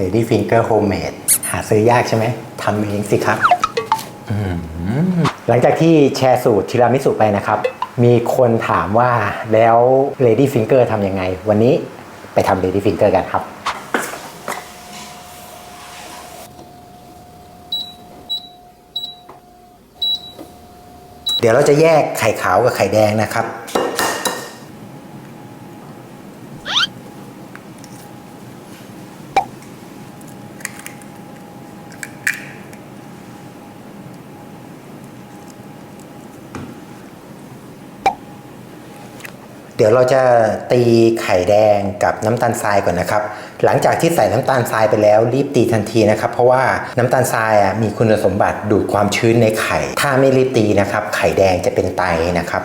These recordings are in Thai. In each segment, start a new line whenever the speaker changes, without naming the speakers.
Lady Finger Homemade หาซื้อยากใช่ไหมทำเองสิครับอืมหลังจากที่แชร์สูตรทีรามิสุไปนะครับ มีคนถามว่าแล้ว Lady Finger ทำยังไง วันนี้ไปทำ Lady Finger กันครับเดี๋ยวเราจะแยกไข่ขาวกับไข่แดงนะครับ เดี๋ยวเราจะตีไข่แดงกับน้ำตาลทรายก่อนนะครับ หลังจากที่ใส่น้ำตาลทรายไปแล้วรีบตีทันทีนะครับ เพราะว่าน้ำตาลทรายมีคุณสมบัติดูดความชื้นในไข่ ถ้าไม่รีบตีนะครับ ไข่แดงจะเป็นไตนะครับ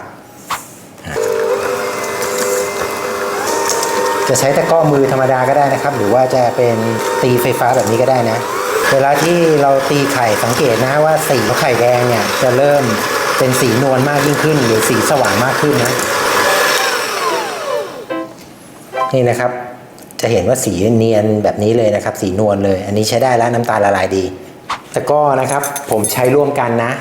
จะใช้ตะก้อมือธรรมดาก็ได้นะครับ หรือว่าจะเป็นตีไฟฟ้าแบบนี้ก็ได้นะ เวลาที่เราตีไข่สังเกตนะว่าสีของไข่แดงเนี่ยจะเริ่มเป็นสีนวลมากยิ่งขึ้น หรือสีสว่างมากขึ้นนะ นี่นะครับ จะเห็นว่าสีเนียนแบบนี้เลยนะครับ สีนวลเลย อันนี้ใช้ได้แล้วน้ำตาลละลายดีตะกร้อนะครับ ผมใช้ร่วมกันนะ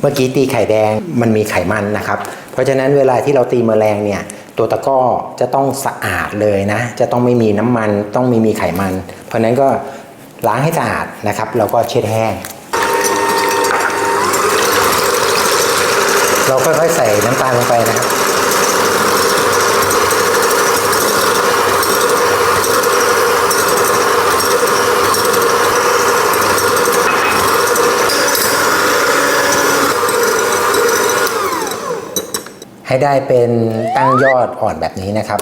เมื่อกี้ตีไข่แดงมันมีไขมันนะครับ เพราะฉะนั้นเวลาที่เราตีแมลงเนี่ยตัวตะก้อจะต้องสะอาดเลยนะ จะต้องไม่มีน้ำมันต้องไม่มีไขมัน เพราะฉะนั้นก็ล้างให้สะอาดนะครับ แล้วก็เช็ดแห้ง เราค่อยๆใส่น้ำตาลลงไปนะครับ ให้ได้เป็นตั้งยอดอ่อนแบบนี้นะครับ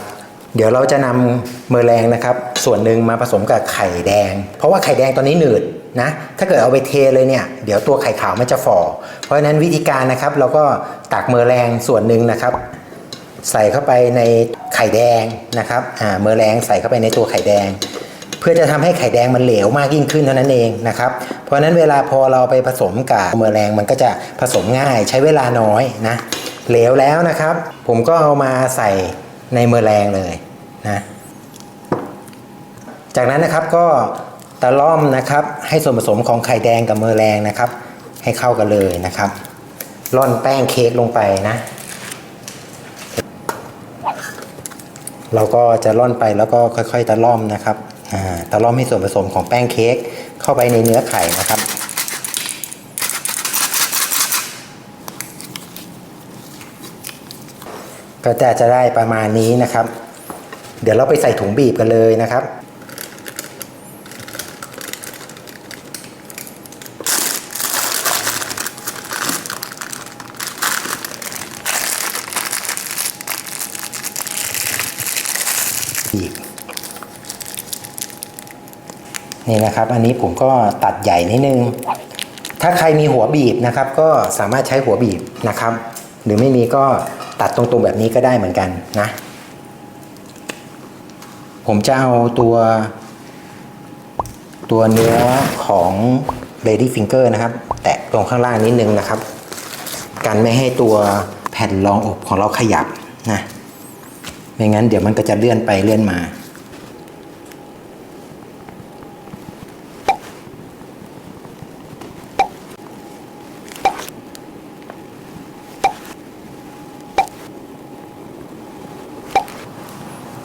เดี๋ยวเราจะนำเมอร์แรงนะครับ ส่วนหนึ่งมาผสมกับไข่แดง เพราะว่าไข่แดงตอนนี้หนืดนะถ้าเกิดเอาไปเทเลยเนี่ยเดี๋ยวตัวไข่ขาวมันจะฝ่อเพราะฉะนั้นวิธีการนะครับเราก็ตักเมอร์แรงส่วนหนึ่งนะครับ ใส่เข้าไปในไข่แดงนะครับอ่าเมอร์แรงใส่เข้าไปในตัวไข่แดง เพื่อจะทำให้ไข่แดงมันเหลวมากยิ่งขึ้นเท่านั้นเองนะครับเพราะฉะนั้นเวลาพอเราไปผสมกับเมอร์แรงมันก็จะผสมง่ายใช้เวลาน้อยนะ เหลวแล้วนะครับ ผมก็เอามาใส่ในเมอแรงเลยนะจากนั้นนะครับก็ตะล่อมนะครับให้ส่วนผสมของไข่แดงกับเมอแรงนะครับ ให้เข้ากันเลยนะครับร่อนแป้งเค้กลงไปนะ เราก็จะร่อนไปแล้วก็ค่อยๆ ตะล่อมนะครับอ่าตะล่อมให้ส่วนผสมของแป้งเค้กเข้าไปในเนื้อไข่นะครับ ก็จะจะได้ประมาณนี้นะครับ เดี๋ยวเราไปใส่ถุงบีบกันเลยนะครับบีบนี่นะครับ อันนี้ผมก็ตัดใหญ่นิดนึง ถ้าใครมีหัวบีบนะครับ ก็สามารถใช้หัวบีบนะครับ หรือไม่มีก็ ตัดตรงๆแบบนี้ก็ได้เหมือนกันนะ ผมจะเอาตัว ตัวเนื้อของ Lady Finger นะครับ แตะตรงข้างล่างนิดนึงนะครับ กันไม่ให้ตัวแผ่นรองอบของเราขยับนะ ไม่งั้นเดี๋ยวมันก็จะเลื่อนไปเลื่อนมา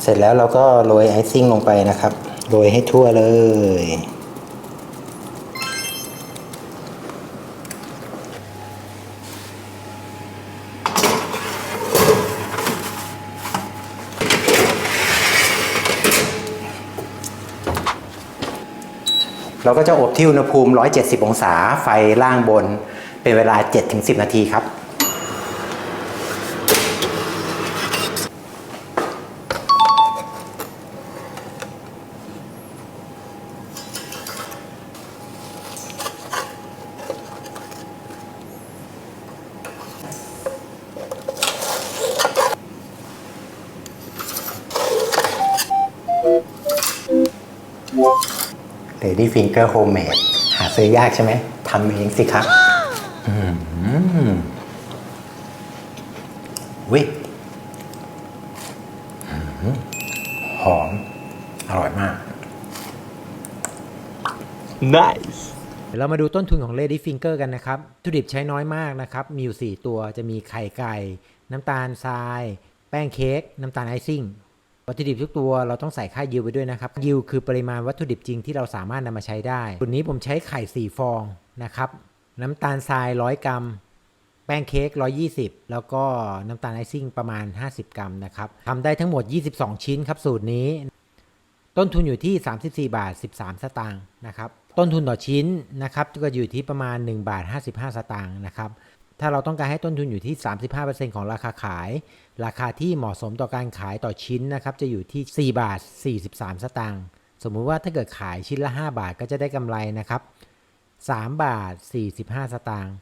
สร็จแล้วเราก็โรยไอซิ่งลงไปนะครับ โรยให้ทั่วเลย เราก็จะอบที่อุณหภูมิ 170 องศา ไฟล่างบน เป็นเวลา 7-10 นาทีครับ Lady Finger Homemade หาซื้อยากใช่ไหมทำเองสิครับอืมวิอืมหอม อร่อยมาก
Nice.
เดี๋ยวเรามาดูต้นทุนของ Lady Finger กันนะครับวัตถุดิบใช้น้อยมากนะครับ มีอยู่ 4 ตัวจะมีไข่ไก่ น้ำตาลทราย แป้งเค้ก น้ำตาลไอซิ่ง วัตถุดิบทุกตัวเราต้องใส่ค่ายิวไปด้วยนะครับยิวคือปริมาณวัตถุดิบจริงที่เราสามารถนำมาใช้ได้ส่วนนี้ผมใช้ไข่ 4 ฟองนะครับน้ำตาลทราย 100 กรัม แป้งเค้ก 120 แล้วก็น้ำตาลไอซิ่งประมาณ 50 กรัมนะครับทำได้ทั้งหมด 22 ชิ้นครับสูตรนี้ต้นทุนอยู่ที่ 34 บาท 13 สตางค์นะครับ ต้นทุนต่อชิ้นนะครับก็อยู่ที่ประมาณ 1 บาท 55 สตางค์นะครับ ถ้าเราต้องการให้ต้นทุนอยู่ที่ 35%ของราคาขาย ราคาที่เหมาะสมต่อการขายต่อชิ้นนะครับ จะอยู่ที่ 4 บาท 43 สตางค์ สมมุติว่าถ้าเกิดขายชิ้นละ 5 บาทก็จะได้กำไรนะครับ 3 บาท 45 สตางค์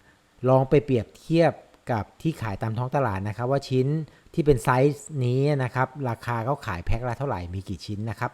ลองไปเปรียบเทียบกับที่ขายตามท้องตลาดนะครับ ว่าชิ้นที่เป็นไซส์นี้นะครับ ราคาเขาขายแพ็คละเท่าไหร่ มีกี่ชิ้นนะครับ